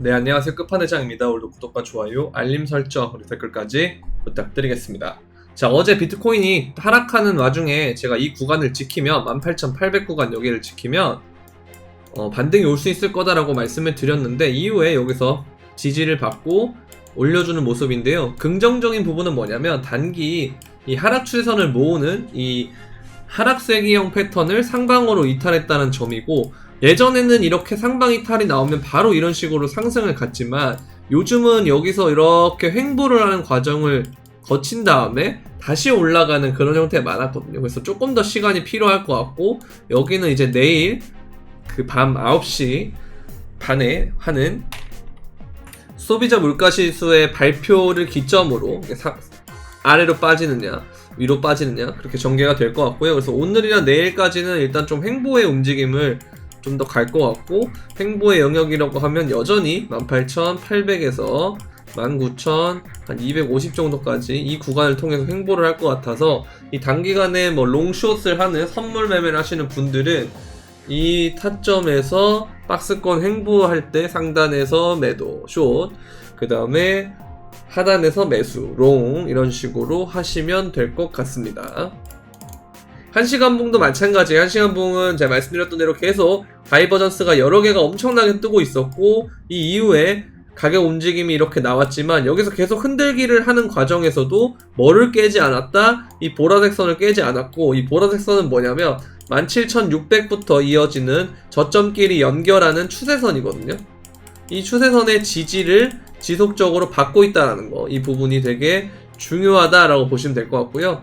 네, 안녕하세요. 끝판회장입니다. 오늘도 구독과 좋아요, 알림 설정, 그리고 댓글까지 부탁드리겠습니다. 자, 어제 비트코인이 하락하는 와중에 제가 이 구간을 지키면 18,800 구간 여기를 지키면 어, 반등이 올 수 있을 거다라고 말씀을 드렸는데 이후에 여기서 지지를 받고 올려주는 모습인데요. 긍정적인 부분은 뭐냐면 단기 이 하락 추세선을 모으는 이 하락세기형 패턴을 상방으로 이탈했다는 점이고 예전에는 이렇게 상방 이탈이 나오면 바로 이런 식으로 상승을 갔지만 요즘은 여기서 이렇게 횡보를 하는 과정을 거친 다음에 다시 올라가는 그런 형태가 많았거든요. 그래서 조금 더 시간이 필요할 것 같고 여기는 이제 내일 그 밤 9시 반에 하는 소비자 물가지수의 발표를 기점으로 사- 아래로 빠지느냐 위로 빠지느냐 그렇게 전개가 될 것 같고요. 그래서 오늘이나 내일까지는 일단 좀 횡보의 움직임을 좀 더 갈 것 같고 횡보의 영역이라고 하면 여전히 18,800에서 19,250 정도까지 이 구간을 통해서 횡보를 할 것 같아서 이 단기간에 뭐 롱숏을 하는 선물 매매를 하시는 분들은 이 타점에서 박스권 횡보할 때 상단에서 매도 숏, 그 다음에 하단에서 매수 롱 이런 식으로 하시면 될 것 같습니다. 한시간봉도 마찬가지예요. 한시간봉은 제가 말씀드렸던 대로 계속 다이버전스가 여러 개가 엄청나게 뜨고 있었고 이 이후에 가격 움직임이 이렇게 나왔지만 여기서 계속 흔들기를 하는 과정에서도 뭐를 깨지 않았다? 이 보라색 선을 깨지 않았고 이 보라색 선은 뭐냐면 17,600부터 이어지는 저점끼리 연결하는 추세선이거든요. 이 추세선의 지지를 지속적으로 받고 있다는 거, 이 부분이 되게 중요하다라고 보시면 될 것 같고요.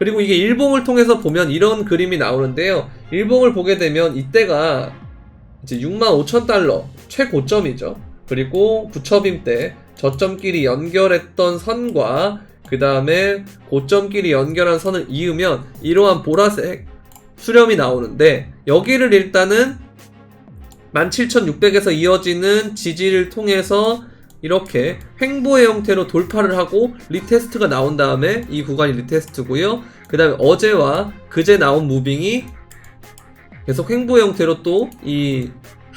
그리고 이게 일봉을 통해서 보면 이런 그림이 나오는데요. 일봉을 보게 되면 이때가 이제 65,000달러 최고점이죠. 그리고 부처빔 때 저점끼리 연결했던 선과 그 다음에 고점끼리 연결한 선을 이으면 이러한 보라색 수렴이 나오는데 여기를 일단은 17,600에서 이어지는 지지를 통해서 이렇게 횡보의 형태로 돌파를 하고 리테스트가 나온 다음에 이 구간이 리테스트고요. 그 다음에 어제와 그제 나온 무빙이 계속 횡보 형태로 또 이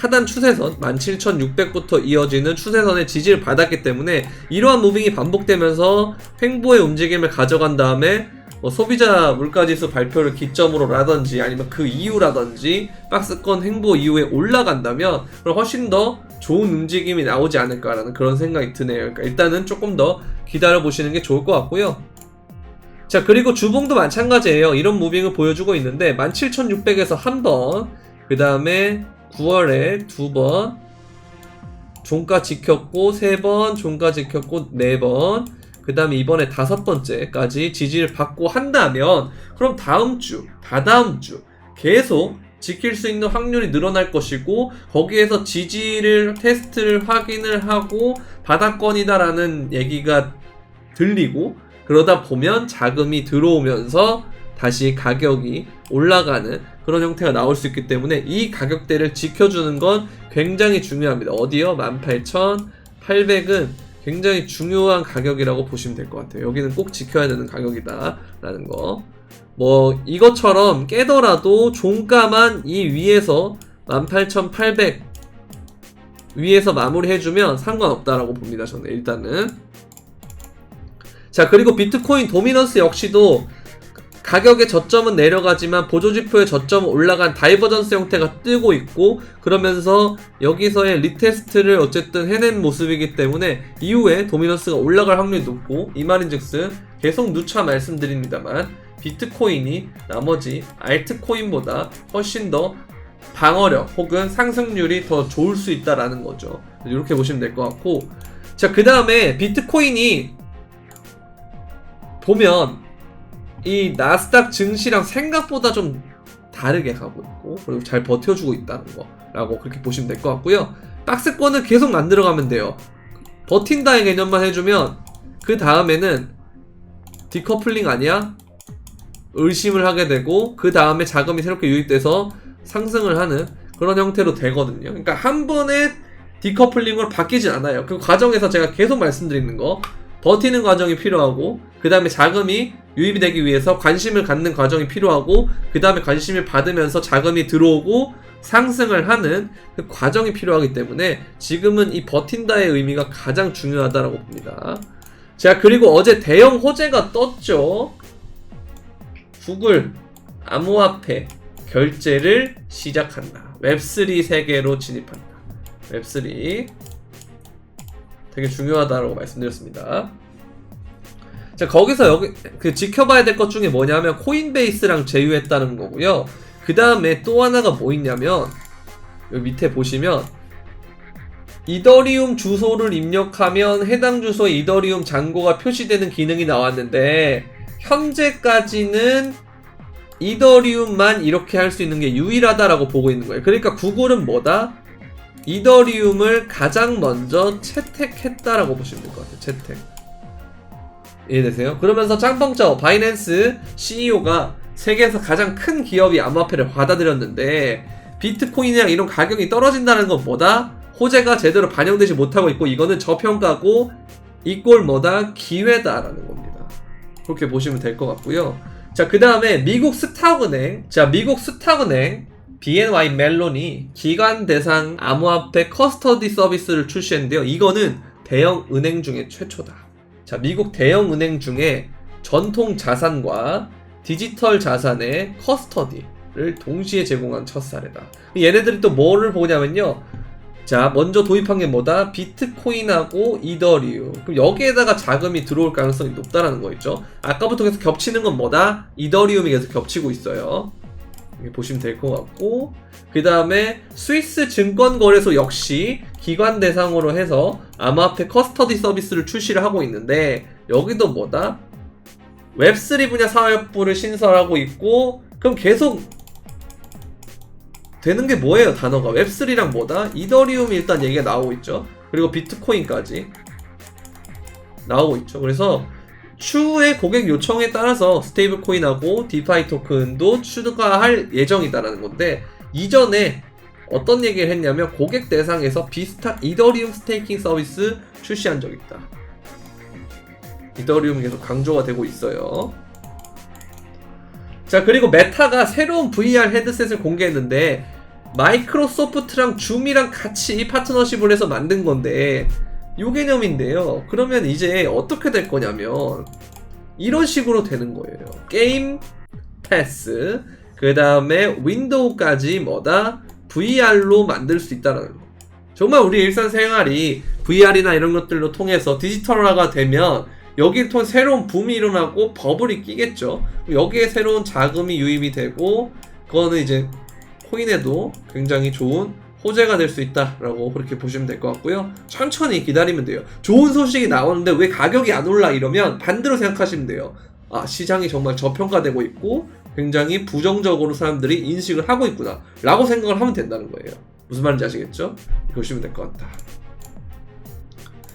하단 추세선 17,600부터 이어지는 추세선의 지지를 받았기 때문에 이러한 무빙이 반복되면서 횡보의 움직임을 가져간 다음에 뭐 소비자 물가지수 발표를 기점으로라든지 아니면 그 이후라든지 박스권 횡보 이후에 올라간다면 훨씬 더 좋은 움직임이 나오지 않을까라는 그런 생각이 드네요. 그러니까 일단은 조금 더 기다려 보시는 게 좋을 것 같고요. 자 그리고 주봉도 마찬가지예요. 이런 무빙을 보여주고 있는데 17,600에서 한 번, 그 다음에 9월에 두 번, 종가 지켰고 세 번, 종가 지켰고 네 번, 그 다음에 이번에 다섯 번째까지 지지를 받고 한다면 그럼 다음 주, 다다음 주 계속 지킬 수 있는 확률이 늘어날 것이고 거기에서 지지를 테스트를 확인을 하고 바닥권이다라는 얘기가 들리고 그러다 보면 자금이 들어오면서 다시 가격이 올라가는 그런 형태가 나올 수 있기 때문에 이 가격대를 지켜주는 건 굉장히 중요합니다. 어디요? 18,800은 굉장히 중요한 가격이라고 보시면 될 것 같아요. 여기는 꼭 지켜야 되는 가격이다라는 거. 뭐 이것처럼 깨더라도 종가만 이 위에서 18,800 위에서 마무리해주면 상관없다라고 봅니다. 저는 일단은 자 그리고 비트코인 도미넌스 역시도 가격의 저점은 내려가지만 보조지표의 저점은 올라간 다이버전스 형태가 뜨고 있고 그러면서 여기서의 리테스트를 어쨌든 해낸 모습이기 때문에 이후에 도미넌스가 올라갈 확률이 높고 이 말인즉슨 계속 누차 말씀드립니다만 비트코인이 나머지 알트코인보다 훨씬 더 방어력 혹은 상승률이 더 좋을 수 있다라는 거죠. 이렇게 보시면 될 것 같고 자 그 다음에 비트코인이 보면 이 나스닥 증시랑 생각보다 좀 다르게 가고 있고 그리고 잘 버텨주고 있다는 거라고 그렇게 보시면 될 것 같고요. 박스권을 계속 만들어가면 돼요. 버틴다의 개념만 해주면 그 다음에는 디커플링 아니야? 의심을 하게 되고 그 다음에 자금이 새롭게 유입돼서 상승을 하는 그런 형태로 되거든요. 그러니까 한 번에 디커플링으로 바뀌진 않아요. 그 과정에서 제가 계속 말씀드리는 거 버티는 과정이 필요하고 그 다음에 자금이 유입이 되기 위해서 관심을 갖는 과정이 필요하고 그 다음에 관심을 받으면서 자금이 들어오고 상승을 하는 그 과정이 필요하기 때문에 지금은 이 버틴다의 의미가 가장 중요하다라고 봅니다. 자, 그리고 어제 대형 호재가 떴죠. 구글 암호화폐 결제를 시작한다. 웹3 세계로 진입한다. 웹3 되게 중요하다라고 말씀드렸습니다. 자, 거기서 여기 그 지켜봐야 될 것 중에 뭐냐면 코인베이스랑 제휴했다는 거고요. 그 다음에 또 하나가 뭐 있냐면 여기 밑에 보시면 이더리움 주소를 입력하면 해당 주소에 이더리움 잔고가 표시되는 기능이 나왔는데 현재까지는 이더리움만 이렇게 할 수 있는 게 유일하다라고 보고 있는 거예요. 그러니까 구글은 뭐다? 이더리움을 가장 먼저 채택했다라고 보시면 될 것 같아요. 채택. 이해되세요? 그러면서 짱펑짜오 바이낸스 CEO가 세계에서 가장 큰 기업이 암호화폐를 받아들였는데 비트코인이랑 이런 가격이 떨어진다는 건 뭐다? 호재가 제대로 반영되지 못하고 있고 이거는 저평가고 이꼴 뭐다? 기회다라는 겁니다. 그렇게 보시면 될 것 같고요. 자, 그 다음에 미국 스탁은행. 자, 미국 스탁은행 BNY 멜론이 기관 대상 암호화폐 커스터디 서비스를 출시했는데요. 이거는 대형 은행 중에 최초다. 자, 미국 대형 은행 중에 전통 자산과 디지털 자산의 커스터디를 동시에 제공한 첫 사례다. 얘네들이 또 뭐를 보냐면요. 자, 먼저 도입한 게 뭐다? 비트코인하고 이더리움. 그럼 여기에다가 자금이 들어올 가능성이 높다라는 거 있죠. 아까부터 계속 겹치는 건 뭐다? 이더리움이 계속 겹치고 있어요. 보시면 될 것 같고 그 다음에 스위스 증권거래소 역시 기관 대상으로 해서 암호화폐 커스터디 서비스를 출시를 하고 있는데 여기도 뭐다? 웹3 분야 사업부를 신설하고 있고 그럼 계속 되는 게 뭐예요 단어가 웹3랑 뭐다? 이더리움이 일단 얘기가 나오고 있죠 그리고 비트코인까지 나오고 있죠 그래서 추후에 고객 요청에 따라서 스테이블 코인하고 디파이 토큰도 추가할 예정이다라는 건데 이전에 어떤 얘기를 했냐면 고객 대상에서 비슷한 이더리움 스테이킹 서비스 출시한 적 있다. 이더리움 계속 강조가 되고 있어요. 자 그리고 메타가 새로운 VR 헤드셋을 공개했는데 마이크로소프트랑 줌이랑 같이 파트너십을 해서 만든 건데 요 개념인데요. 그러면 이제 어떻게 될 거냐면 이런 식으로 되는 거예요. 게임 패스 그 다음에 윈도우까지 뭐다 VR로 만들 수 있다는 거. 정말 우리 일상생활이 VR이나 이런 것들로 통해서 디지털화가 되면 여기를 통해 새로운 붐이 일어나고 버블이 끼겠죠. 여기에 새로운 자금이 유입이 되고 그거는 이제 코인에도 굉장히 좋은 호재가 될 수 있다라고 그렇게 보시면 될 것 같고요. 천천히 기다리면 돼요. 좋은 소식이 나오는데 왜 가격이 안 올라 이러면 반대로 생각하시면 돼요. 아 시장이 정말 저평가되고 있고 굉장히 부정적으로 사람들이 인식을 하고 있구나 라고 생각을 하면 된다는 거예요. 무슨 말인지 아시겠죠? 보시면 될 것 같다.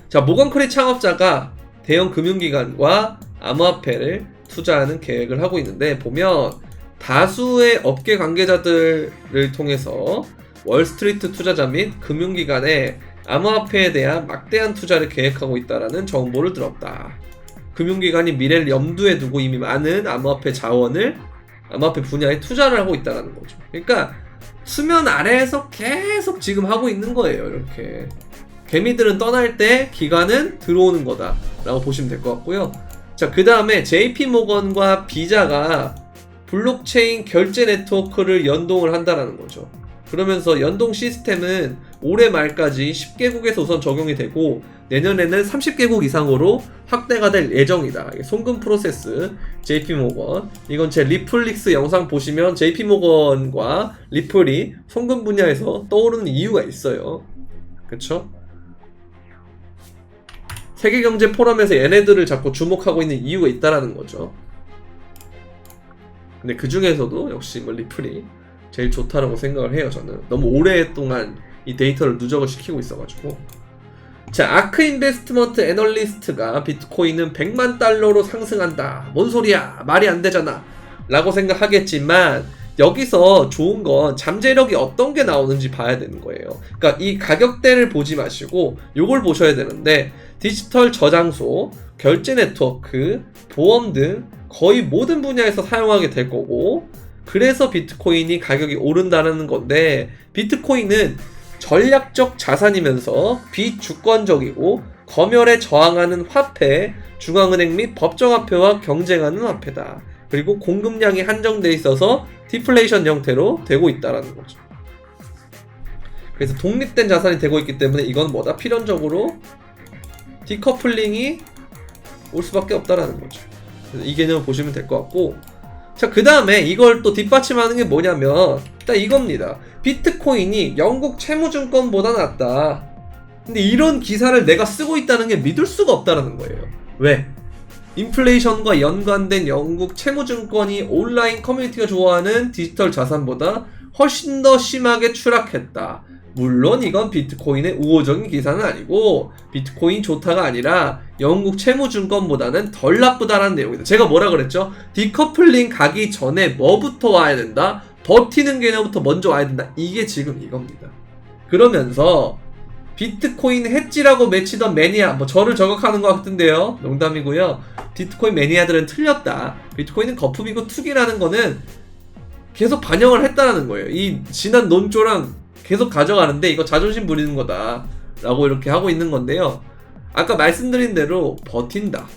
자 모건크리 창업자가 대형 금융기관과 암호화폐를 투자하는 계획을 하고 있는데 보면 다수의 업계 관계자들을 통해서 월스트리트 투자자 및 금융기관에 암호화폐에 대한 막대한 투자를 계획하고 있다라는 정보를 들었다. 금융기관이 미래를 염두에 두고 이미 많은 암호화폐 자원을 암호화폐 분야에 투자를 하고 있다는 거죠. 그러니까 수면 아래에서 계속 지금 하고 있는 거예요. 이렇게 개미들은 떠날 때 기관은 들어오는 거다라고 보시면 될 것 같고요. 자, 그 다음에 JP 모건과 비자가 블록체인 결제 네트워크를 연동을 한다라는 거죠. 그러면서 연동 시스템은 올해 말까지 10개국에서 우선 적용이 되고 내년에는 30개국 이상으로 확대가 될 예정이다. 송금 프로세스 JP모건 이건 제 리플릭스 영상 보시면 JP모건과 리플이 송금 분야에서 떠오르는 이유가 있어요. 그쵸? 세계경제 포럼에서 얘네들을 자꾸 주목하고 있는 이유가 있다라는 거죠. 근데 그 중에서도 역시 뭐 리플이 제일 좋다라고 생각을 해요 저는. 너무 오랫동안 이 데이터를 누적을 시키고 있어가지고. 자 아크 인베스트먼트 애널리스트가 비트코인은 100만 달러로 상승한다. 뭔 소리야? 말이 안 되잖아. 라고 생각하겠지만 여기서 좋은 건 잠재력이 어떤 게 나오는지 봐야 되는 거예요. 그러니까 이 가격대를 보지 마시고 요걸 보셔야 되는데 디지털 저장소 결제 네트워크 보험 등 거의 모든 분야에서 사용하게 될 거고 그래서 비트코인이 가격이 오른다는 건데 비트코인은 전략적 자산이면서 비주권적이고 검열에 저항하는 화폐, 중앙은행 및 법정화폐와 경쟁하는 화폐다. 그리고 공급량이 한정돼 있어서 디플레이션 형태로 되고 있다라는 거죠. 그래서 독립된 자산이 되고 있기 때문에 이건 뭐다? 필연적으로 디커플링이 올 수밖에 없다라는 거죠. 이 개념을 보시면 될 것 같고 자, 그 다음에 이걸 또 뒷받침하는 게 뭐냐면, 딱 이겁니다. 비트코인이 영국 채무증권보다 낫다. 근데 이런 기사를 내가 쓰고 있다는 게 믿을 수가 없다는 거예요. 왜? 인플레이션과 연관된 영국 채무증권이 온라인 커뮤니티가 좋아하는 디지털 자산보다 훨씬 더 심하게 추락했다. 물론 이건 비트코인의 우호적인 기사는 아니고 비트코인 좋다가 아니라 영국 채무증권보다는 덜 나쁘다라는 내용이다. 제가 뭐라 그랬죠? 디커플링 가기 전에 뭐부터 와야 된다? 버티는 개념부터 먼저 와야 된다. 이게 지금 이겁니다. 그러면서 비트코인 해지라고 맺히던 매니아, 뭐 저를 저격하는 것 같은데요. 농담이고요. 비트코인 매니아들은 틀렸다. 비트코인은 거품이고 투기라는 거는 계속 반영을 했다라는 거예요. 이 지난 논조랑 계속 가져가는데 이거 자존심 부리는 거다. 라고 이렇게 하고 있는 건데요. 아까 말씀드린 대로 버틴다.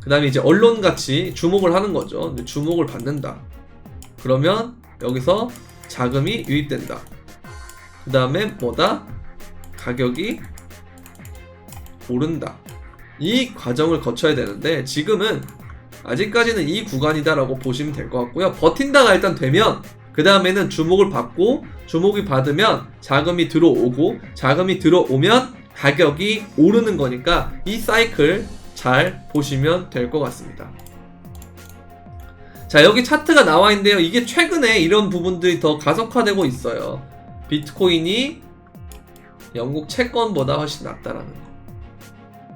그 다음에 이제 언론같이 주목을 하는 거죠. 주목을 받는다. 그러면 여기서 자금이 유입된다. 그 다음에 뭐다? 가격이 오른다. 이 과정을 거쳐야 되는데 지금은 아직까지는 이 구간이다라고 보시면 될 것 같고요. 버틴다가 일단 되면 그 다음에는 주목을 받고 주목이 받으면 자금이 들어오고 자금이 들어오면 가격이 오르는 거니까 이 사이클 잘 보시면 될 것 같습니다. 자 여기 차트가 나와 있는데요. 이게 최근에 이런 부분들이 더 가속화되고 있어요. 비트코인이 영국 채권보다 훨씬 낫다라는 거.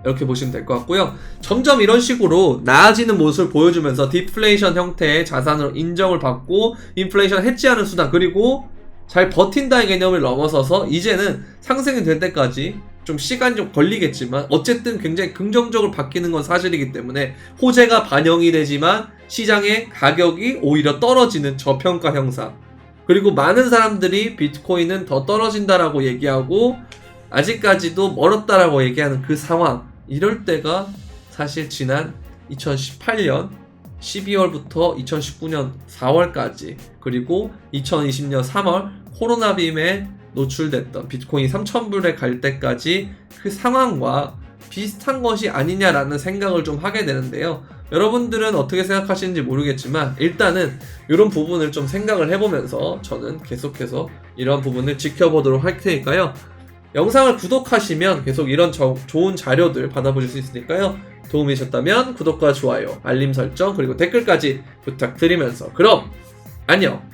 이렇게 보시면 될 것 같고요. 점점 이런 식으로 나아지는 모습을 보여주면서 디플레이션 형태의 자산으로 인정을 받고 인플레이션 해지하는 수단 그리고 잘 버틴다의 개념을 넘어서서 이제는 상승이 될 때까지 좀 시간이 좀 걸리겠지만 어쨌든 굉장히 긍정적으로 바뀌는 건 사실이기 때문에 호재가 반영이 되지만 시장의 가격이 오히려 떨어지는 저평가 형상 그리고 많은 사람들이 비트코인은 더 떨어진다라고 얘기하고 아직까지도 멀었다라고 얘기하는 그 상황 이럴 때가 사실 지난 2018년 12월부터 2019년 4월까지 그리고 2020년 3월 코로나 빔에 노출됐던 비트코인 3,000불에 갈 때까지 그 상황과 비슷한 것이 아니냐라는 생각을 좀 하게 되는데요. 여러분들은 어떻게 생각하시는지 모르겠지만 일단은 이런 부분을 좀 생각을 해보면서 저는 계속해서 이런 부분을 지켜보도록 할 테니까요. 영상을 구독하시면 계속 이런 저- 좋은 자료들 받아보실 수 있으니까요. 도움이 되셨다면 구독과 좋아요, 알림 설정, 그리고 댓글까지 부탁드리면서 그럼 안녕!